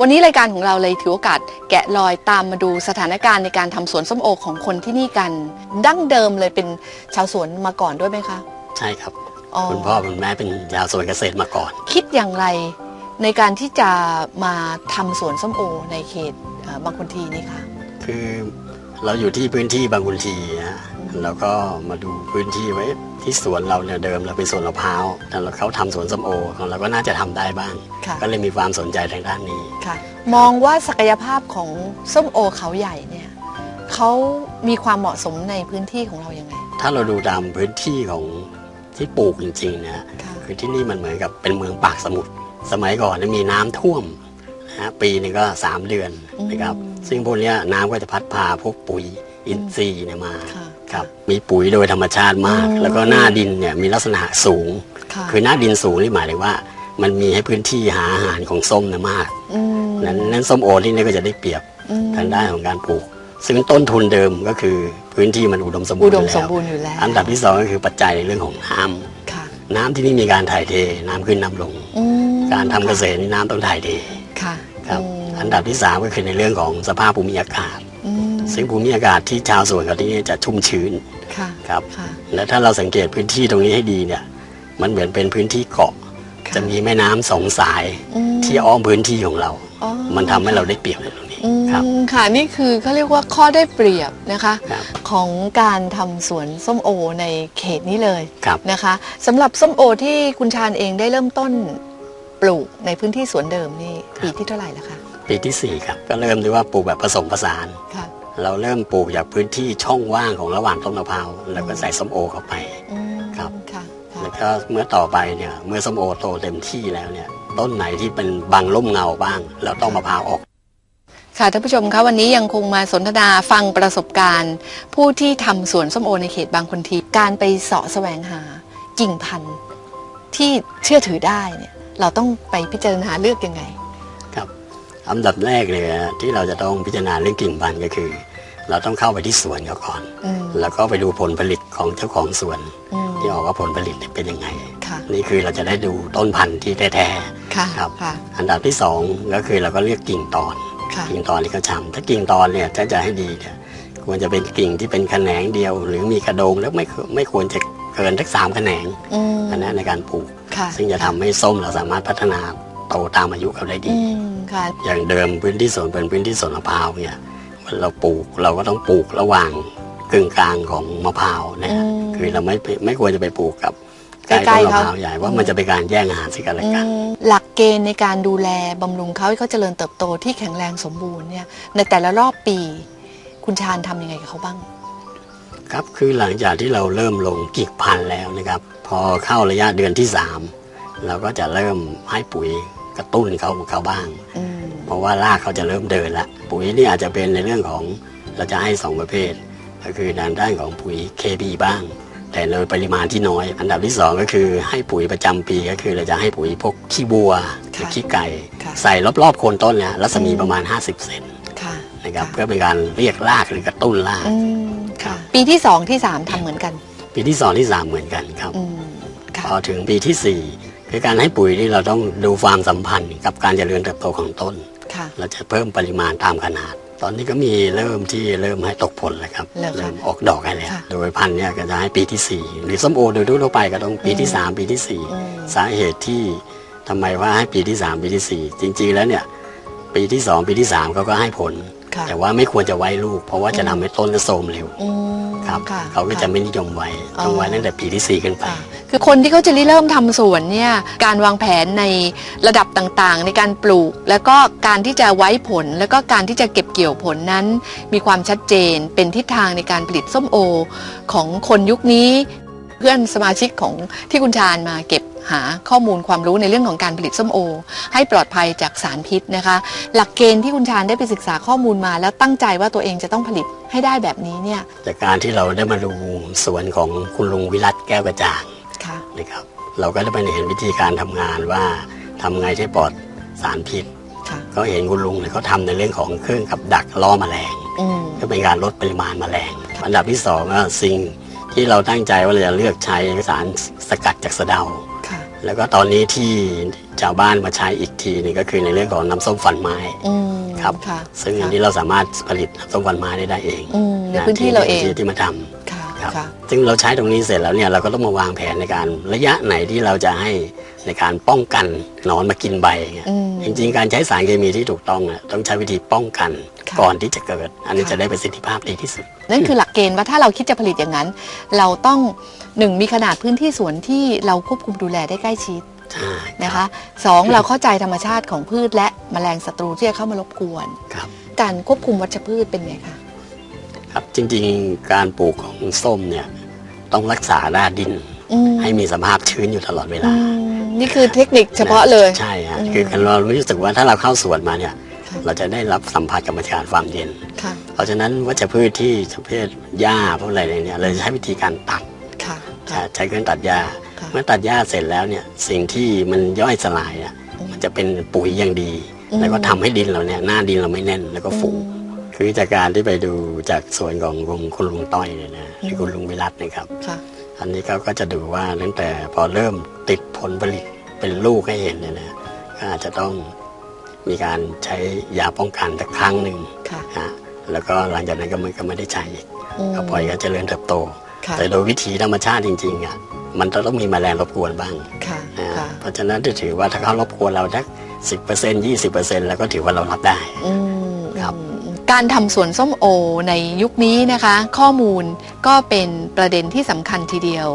วันนี้รายการของเราเลยถือโอกาสแกะรอยตามมาดูสถานการณ์ในการทำสวนส้มโอของคนที่นี่กัน ดั้งเดิมเลยเป็นชาวสวนมาก่อนด้วยไหมคะใช่ครับ อ๋อคุณพ่อคุณแม่เป็นชาวสวนเกษตรมาก่อน คิดอย่างไรในการที่จะมาทำสวนส้มโอในเขตเอ่อบางคนทีนี่คะคือเราอยู่ที่พื้นที่บางกุนทีนะแล้วก็มาดูพื้นที่ไว้ ที่สวนเราเนี่ยเดิมเราเป็นสวนมะพร้าวแต่เราเขาทำสวนส้มโอของเราก็น่าจะทำได้บ้างค่ะก็เลยมีความสนใจทางด้านนี้ค่ะมองว่าศักยภาพของส้มโอเขาใหญ่เนี่ยเขามีความเหมาะสมในพื้นที่ของเรายังไงถ้าเราดูตามพื้นที่ของที่ปลูกจริงๆนะค่ะคือที่นี่มันเหมือนกับเป็นเมืองปากสมุทรสมัยก่อนเนยมีน้ำท่วมนะฮะปีหนึงก็ 3 เดือนนะครับอืมซึ่งพวกเนี้ยน้ำก็จะพัดพาพวกปุ๋ย อินทรีย์เนี่ยมาค่ะครับมีปุ๋ยโดยธรรมชาติมากอืมแล้วก็หน้าดินเนี่ยมีลักษณะสูงค่ะคือหน้าดินสูงนี่หมายถึงว่า มันมีให้พื้นที่หาอาหารของส้มเนี่ยมากอืมนั้นนั้นส้มโอที่นี่ก็จะได้เปรียบอืมทางด้านของการปลูก ซึ่งต้นทุนเดิมก็คือพื้นที่มันอุดมสมบูอุรณ์ดมอยู่สแล้มวบูรณ์อยู่แล้ว อันดับที่สองก็คือปัจจัยในเรื่องของน้ำค่ะน้ำที่นี่มีการถ่ายเทน้ำขึ้นน้ำลงอืมการทำเกษตรนี่น้ำต้องถ่ายเทค่ะครับมอันดับที่สามก็คือในเรื่องของสภาพภูมิอากาศอืม ซึ่งภูมิอากาศที่ชาวสวนเขาที่นี่จะชุ่มชื้นค่ะครับค่ะและถ้าเราสังเกตพื้นที่ตรงนี้ให้ดีเนี่ย มันเหมือนเป็นพื้นที่เกาะ ค่ะจะมีแม่น้ำสองสายอืม ที่อ้อมพื้นที่ของเรา อ๋อมันทำให้เราได้เปรียบในตรงนี้อืมครับค่ะนี่คือเขาเรียกว่าข้อได้เปรียบนะคะ ครับของการทำสวนส้มโอในเขตนี้เลยครับนะคะสำหรับส้มโอที่คุณชาญเองได้เริ่มต้นปลูกในพื้นที่สวนเดิมนี่ปีที่เท่าไหร่แล้วคะปีที่สี่ครับก็เริ่มด้วยว่าปลูกแบบผสมผสาน ค่ะ เราเริ่มปลูกจากพื้นที่ช่องว่างของระหว่างต้นมะพร้าวแล้วก็ใส่ส้มโอเข้าไป อืมครับ ค่ะค่ะแล้วก็เมื่อต่อไปเนี่ยเมื่อส้มโอโตเต็มที่แล้วเนี่ยต้นไหนที่เป็นบังร่มเงาบ้าง เราต้องมะพร้าวออก ค่ะท่านผู้ชมคะวันนี้ยังคงมาสนทนาฟังประสบการณ์ ผู้ที่ทำสวนส้มโอในเขตบางคนทีการไปเสาะแสวงหากิ่งพันธุ์ที่เชื่อถือได้เนี่ยเราต้องไปพิจารณาเลือกยังไงครับ อันดับแรกเลยนะที่เราจะต้องพิจารณาเรื่องกิ่งพันธุ์ก็คือ เราต้องเข้าไปที่สวนเขาก่อนอืมแล้วก็ไปดูผลผลิตของเจ้าของสวนอืมที่ออกว่าผลผลิตเนี่ยเป็นยังไงค่ะนี่คือเราจะได้ดูต้นพันธุ์ที่แท้ค่ะครับค่ะๆอันดับที่สองก็คือเราก็เลือกกิ่งตอนค่ะกิ่งตอนที่เขาทำถ้ากิ่งตอนเนี่ยถ้าจะให้ดีเนี่ยควรจะเป็นกิ่งที่เป็นแขนงเดียว หรือมีกระโดงแล้วไม่ควรไม่ควรจะเกินสักสามแขนงอืมอันนั้นในการปลูกค่ะซึ่งจะทำให้ส้มเราสามารถพัฒนา โตตามอายุเขาได้ดีอืมค่ะ อย่างเดิมพื้นที่สวนเป็นพื้นที่สวนมะพร้าวเนี่ยเราปลูกเราก็ต้องปลูกระหว่างกึ่งกลางของมะพร้าวนะฮะอืม คือเราไม่ไม่ควรจะไปปลูกกับใกล้ๆต้นมะเขาพร้าวใหญ่ว่ามันจะเป็นการแย่งอาหารซึ่งกันและอืกันมหลักเกณฑ์ในการดูแลบำรุงเขาให้เขาเจริญเติบโตที่แข็งแรงสมบูรณ์เนี่ย ในแต่ละรอบปี คุณชาญทำยังไงกับเขาบ้าง ครับคือหลังจากที่เราเริ่มลงกิ่งพันธุ์แล้วนะครับ พอเข้าระยะเดือนที่สามเราก็จะเริ่มให้ปุ๋ย กระตุ้นเขาเขาบ้างอืมเพราะว่ารากเขาจะเริ่มเดินละปุ๋ยนี่อาจจะเป็นในเรื่องของเราจะให้สองประเภท ก็คือด้านด้านของปุ๋ย KB บ้าง แต่โดยปริมาณที่น้อย อันดับที่สองก็คือให้ปุ๋ยประจำปีก็คือเราจะให้ปุ๋ยพวกขี้บัวหรือขี้ไก่ค่ะใส่รอบๆโคนต้นเนี่ยรัศมีอืมประมาณ 50 เซนค่ะนะครับค่ะเพื่อเป็นการเรียกรากหรือกระตุ้นรากอืมค่ะปีที่สองที่สามทำเหมือนกัน ปีที่สองที่สามเหมือนกันครับอืมค่ะพอถึงปีที่สี่ คือการให้ปุ๋ยนี่เราต้องดูความสัมพันธ์กับการเจริญเติบโตของต้น ค่ะ เราจะเพิ่มปริมาณตามขนาด ตอนนี้ก็มีเริ่มที่เริ่มให้ตกผลแล้วครับเหรอคะเริ่มออกดอกให้แล้วค่ะโดยพันธุ์เนี่ยก็จะให้ปีที่สี่หรือส้มโอโดยทั่วไปก็ต้องปีที่สามปีที่สี่อืม สาเหตุที่ทำไมว่าให้ปีที่สามปีที่สี่จริงๆแล้วเนี่ยปีที่สองปีที่สามเขาก็ให้ผลค่ะ แต่ว่าไม่ควรจะไว้ลูก เพราะว่าจะทำให้ต้นโทรมเร็วอืมครับค่ะเขาก็จะไม่นิยมไว้อ๋อต้องไว้ตั้งแต่ปีที่สี่ขึ้นไปค่ะคือคนที่เขาจะริเริ่มทำสวนเนี่ยการวางแผนในระดับต่างๆ ในการปลูก แล้วก็การที่จะไว้ผล แล้วก็การที่จะเก็บเกี่ยวผลนั้น มีความชัดเจนเป็นทิศทางในการผลิตส้มโอ ของคนยุคนี้ เพื่อนสมาชิกของที่คุณชาญมาเก็บ หาข้อมูลความรู้ในเรื่องของการผลิตส้มโอ ให้ปลอดภัยจากสารพิษนะคะ หลักเกณฑ์ที่คุณชาญได้ไปศึกษาข้อมูลมา แล้วตั้งใจว่าตัวเองจะต้องผลิตให้ได้แบบนี้เนี่ยจากการที่เราได้มาดูสวนของคุณลุงวิรัตแก้วกระจ่างค่ะนะครับเราก็ได้ไปเห็นวิธีการทำงานว่าทำไงให้ปลอดสารพิษค่ะก็เห็นคุณลุงเนี่ยเขาทำในเรื่องของเครื่องกับดักล่อแมลงอืมก็เป็นการลดปริมาณแมลง อันดับที่สองก็สิ่งที่เราตั้งใจว่าเราจะเลือกใช้สารสกัดจากสะเดาค่ะ แล้วก็ตอนนี้ที่ชาวบ้านมาใช้อีกทีธีหนึงก็คือในเรื่องของน้ำส้มฟันไม้อืมครับ ค่ะซึ่งอันค่ะนี้เราสามารถผลิตน้ำส้มฟันไม้ได้ได้เองอืมในพื้นที่เราเองที่ที่มาทำค่ะครับค่ะ ซึ่งเราใช้ตรงนี้เสร็จแล้วเนี่ยเราก็ต้องมาวางแผนในการระยะไหนที่เราจะให้ในการป้องกันหนอนมากินใบเงี้ยอืม จริงๆ การใช้สารเคมีที่ถูกต้องอะต้องใช้วิธีป้องกันค่ะ ก่อนที่จะเกิด อันนี้ค่ะจะได้ประสิทธิภาพดีที่สุด นั่นคือหลักเกณฑ์ว่าถ้าเราคิดจะผลิตอย่างนั้น เราต้องหนึ่งมีขนาดพื้นที่สวนที่เราควบคุมดูแลได้ใกล้ชิดใช่นะคะสองเราเข้าใจธรรมชาติของพืชและแมลงศัตรูที่จะเข้ามารบกวน ครับ การควบคุมวัชพืชเป็นไงคะครับจริงๆการปลูกของส้มเนี่ยต้องรักษาหน้าดิน อืมให้มีสภาพชื้นอยู่ตลอดเวอืลามนี่คือเทคนิคเฉพาะเลย ใช่ฮะอืม คือเรารู้สึกว่าถ้าเราเข้าสวนมาเนี่ยค่ะ เราจะได้รับสัมผัสกับบรรยากาศความเย็นค่ะเพราะฉะนั้นวัชพืชที่ประเภทหญ้าพวกอะไรเนี่ยเราจะใช้วิธีการตัดค่ะใช้ใช้เครื่องตัดหญ้าค่ะเมื่อตัดหญ้าเสร็จแล้วเนี่ยสิ่งที่มันย่อยสลายอะอืมมันจะเป็นปุ๋ยอย่างดีอืมแล้วก็ทำให้ดินเราเนี่ยหน้าดินเราไม่แน่นแล้วก็ฟูอืมคือจากการที่ไปดูจากสวนของลุงคุณลุงต้อยเนี่ยนะอืมคือคุณลุงวิรัตนะครับค่ะอันนี้เขาก็จะดูว่าตั้งแต่พอเริ่มติดผลผลิตเป็นลูกให้เห็นเนี่ยนะก็อาจจะต้อง มีการใช้ยาป้องกันสักครั้งหนึ่งค่ะฮะแล้วก็หลังจากนั้นก็มันก็ไม่ได้ใช้อีกมก็ปล่อยก็เจริญเติบโตค่ะแต่โดยวิถีธรรมชาติจริงๆอะมันจะต้องมีแมลงรบกวนบ้างค่ะอ่าค่ะเพราะฉะนั้นจะถือว่าถ้าเขารบกวนเราสักสิบเปอร์เซ็นต์ยี่สิบเปอร์เซ็นต์แล้วก็ถือว่าเรารับได้อืมครับอืมการทำสวนส้มโอในยุคนี้นะคะ ข้อมูลก็เป็นประเด็นที่สำคัญทีเดียว